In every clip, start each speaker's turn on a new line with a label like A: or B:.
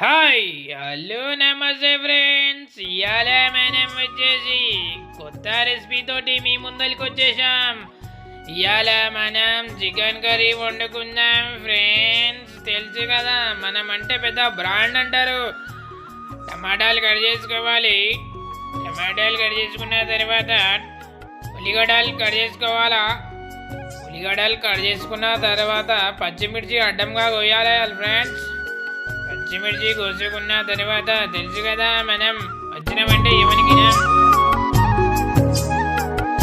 A: Hi hello నమస్తే friends. ఇవాళ మనం వచ్చేసి కొత్త రెసిపీ తోటి మీ ముందరికి వచ్చేసాం. ఇవాళ మనం చికెన్ కర్రీ వండుకుందాం ఫ్రెండ్స్. తెలుసు కదా మనం అంటే పెద్ద బ్రాండ్ అంటారు. టమాటాలు కట్ చేసుకోవాలి. టమాటాలు కట్ చేసుకున్న తర్వాత ఉల్లిగడ్డలు కట్ చేసుకోవాలా? ఉల్లిగడ్డలు కట్ చేసుకున్న తర్వాత పచ్చిమిర్చి అడ్డంగా కొయ్యాలి ఫ్రెండ్స్. పచ్చిమిర్చి కోసుకున్న తర్వాత తెలుసు కదా మనం వచ్చినామంటే ఎవరికి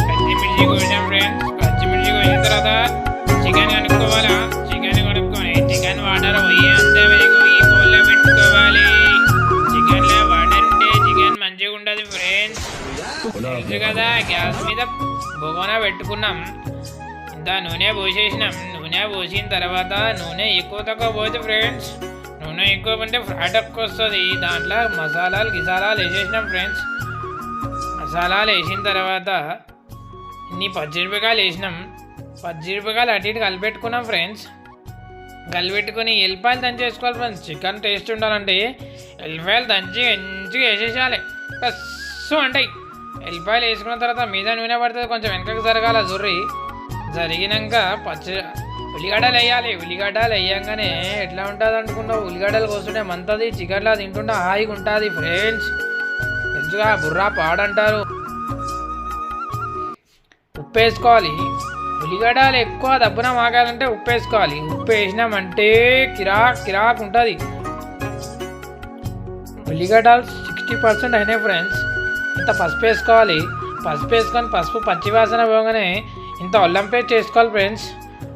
A: పచ్చిమిర్చి కోసాం ఫ్రెండ్స్ పచ్చిమిర్చి కోసిన తర్వాత చికెన్ కనుక్కోవాలా? చికెన్ కనుక్కొని చికెన్ వాటర్ పోయేంత వరకు ఈ బౌల్లో పెట్టుకోవాలి. చికెన్లో వాటర్ ఉంటే చికెన్ మంచిగా ఉండదు ఫ్రెండ్స్ తెలుసు కదా గ్యాస్ మీద బొగోన పెట్టుకున్నాం. ఇంత నూనె పోసేసినాం. నూనె పోసిన తర్వాత నూనె ఎక్కువ తక్కువ పోతే ఫ్రెండ్స్ మనం ఎక్కువ ఉంటే ఫ్రైడ్ ఎక్కువ వస్తుంది దాంట్లో మసాలాలు గిసాలాలు వేసేసినాం ఫ్రెండ్స్ మసాలాలు వేసిన తర్వాత ఇన్ని పచ్చిమిరపకాయలు వేసినాం. పచ్చిమిరపకాయలు అటు ఇటు కలిపెట్టుకున్నాం ఫ్రెండ్స్ కలిపెట్టుకుని ఎల్లిపాయలు దంచి వేసుకోవాలి ఫ్రెండ్స్ చికెన్ టేస్ట్ ఉండాలంటే ఎల్లిపాయలు దంచి మంచిగా వేసేసేయాలి. కస్సు అంటాయి. ఎల్లిపాయలు వేసుకున్న తర్వాత మీద నూనె పడుతుంది. కొంచెం వెనకకు జరగాల జుర్రి. జరిగినాక పచ్చి ఉల్లిగడ్డలు వేయాలి ఉల్లిగడ్డలు వేయంగానే ఎట్లా ఉంటుంది అనుకున్నావు? ఉల్లిగడ్డలు కోస్తుంటే మంతది చికెన్లా తింటుంటే హాయిగా ఉంటుంది ఫ్రెండ్స్ తెలుసుగా బుర్రా పాడంటారు? ఉప్పు వేసుకోవాలి ఉల్లిగడ్డలు ఎక్కువ దబ్బున మాగాలంటే ఉప్పు వేసుకోవాలి ఉప్పు వేసినామంటే కిరాక్ కిరాక్ ఉంటుంది. ఉల్లిగడ్డలు సిక్స్టీ పర్సెంట్ అయినాయి ఫ్రెండ్స్ ఇంత పసుపు వేసుకోవాలి. పసుపు వేసుకొని పసుపు పచ్చివాసన పోగానే ఇంత అల్లం పేస్ట్ చేసుకోవాలి ఫ్రెండ్స్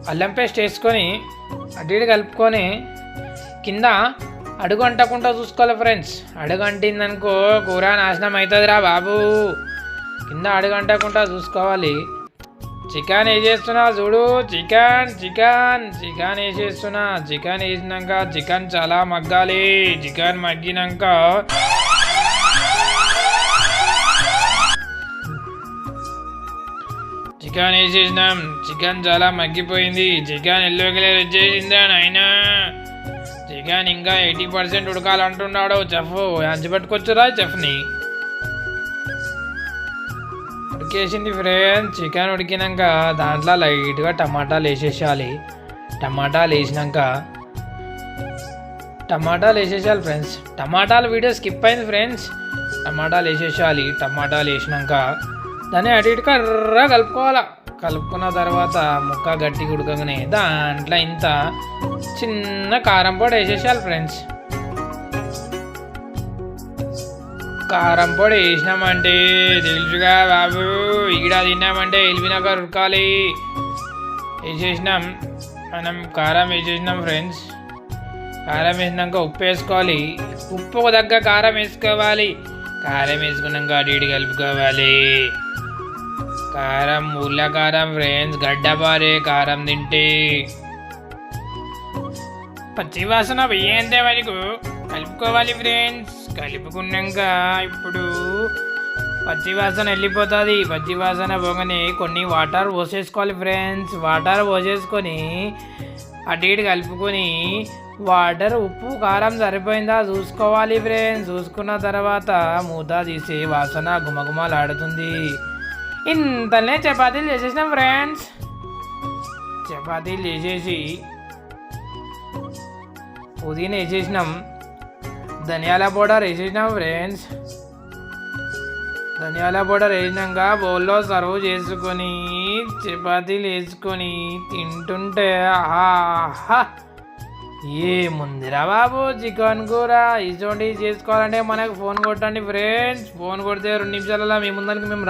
A: అల్లం పేస్ట్ వేసుకొని అటు కలుపుకొని కింద అడుగు అంటకుండా చూసుకోవాలి ఫ్రెండ్స్ అడుగు అంటిందనుకో కూర నాశనం అవుతుందిరా బాబు. కింద అడుగు అంటకుండా చూసుకోవాలి. చికెన్ వేసేస్తున్నా చూడు. చికెన్ చికెన్ చికెన్ వేసేస్తున్నా చికెన్ వేసినాక చికెన్ చాలా మగ్గాలి. చికెన్ మగ్గినాక చికెన్ వేసేసినాం. చికెన్ చాలా మగ్గిపోయింది. చికెన్ ఎల్లో కలర్ వచ్చేసిందా నాయన చికెన్ ఇంకా ఎయిటీ పర్సెంట్ ఉడకాలంటున్నాడు చెఫ్. అంచి పట్టుకొచ్చురా చెఫ్ని. ఉడికేసింది ఫ్రెండ్స్ చికెన్ ఉడికినాక దాంట్లో లైట్గా టమాటాలు వేసేసేయాలి. టమాటాలు వేసినాక. టమాటాలు వేసేసేయాలి ఫ్రెండ్స్. టమాటాలు వీడియో స్కిప్ అయింది ఫ్రెండ్స్. టమాటాలు వేసేసేయాలి. టమాటాలు వేసినాక. దాన్ని అటు ఇటు కర్ర కలుపుకోవాలా? కలుపుకున్న తర్వాత ముక్క గట్టి ఉడకగానే దాంట్లో ఇంత చిన్న కారం పొడి వేసేసేయాలి ఫ్రెండ్స్. కారం పొడి వేసినామంటే తెలుసుగా బాబు. ఈడ తిన్నామంటే ఎలిపినాక ఉడకాలి వేసేసినాం. మనం కారం వేసేసినాం ఫ్రెండ్స్. కారం వేసినాక ఉప్పు వేసుకోవాలి. ఉప్పు దగ్గర కారం వేసుకోవాలి. కారం వేసుకున్నాక అటు ఇటు కలుపుకోవాలి. కారం ఊళ్ళ కారం ఫ్రెండ్స్ గడ్డపారే కారం తింటే. పచ్చి వాసన వెయ్యేంత వరకు కలుపుకోవాలి ఫ్రెండ్స్. కలుపుకున్నాక ఇప్పుడు పచ్చి వాసన వెళ్ళిపోతుంది. పచ్చి వాసన పోగానే కొన్ని వాటర్ పోసేసుకోవాలి ఫ్రెండ్స్. వాటర్ పోసేసుకొని అటు ఇటు కలుపుకొని వాటర్ ఉప్పు కారం సరిపోయిందా చూసుకోవాలి ఫ్రెండ్స్. చూసుకున్న తర్వాత మూత తీసి వాసన గుమగుమలాడుతుంది ఇంతనే చపాతీలు చేసేసినాం ఫ్రెండ్స్ చపాతీలు చేసేసి పుదీనా వేసేసినాం. ధనియాల పౌడర్ వేసేసినాం ఫ్రెండ్స్ ధనియాల పౌడర్ వేసినాక బౌల్లో సర్వ్ చేసుకొని చపాతీలు వేసుకొని తింటుంటే ఆహా! ఏముందిరా బాబు చికెన్ కూర? ఇటువంటి చేసుకోవాలంటే మనకు ఫోన్ కొట్టండి ఫ్రెండ్స్ ఫోన్ కొడితే రెండు నిమిషాలలో మీ ముందరికి మేము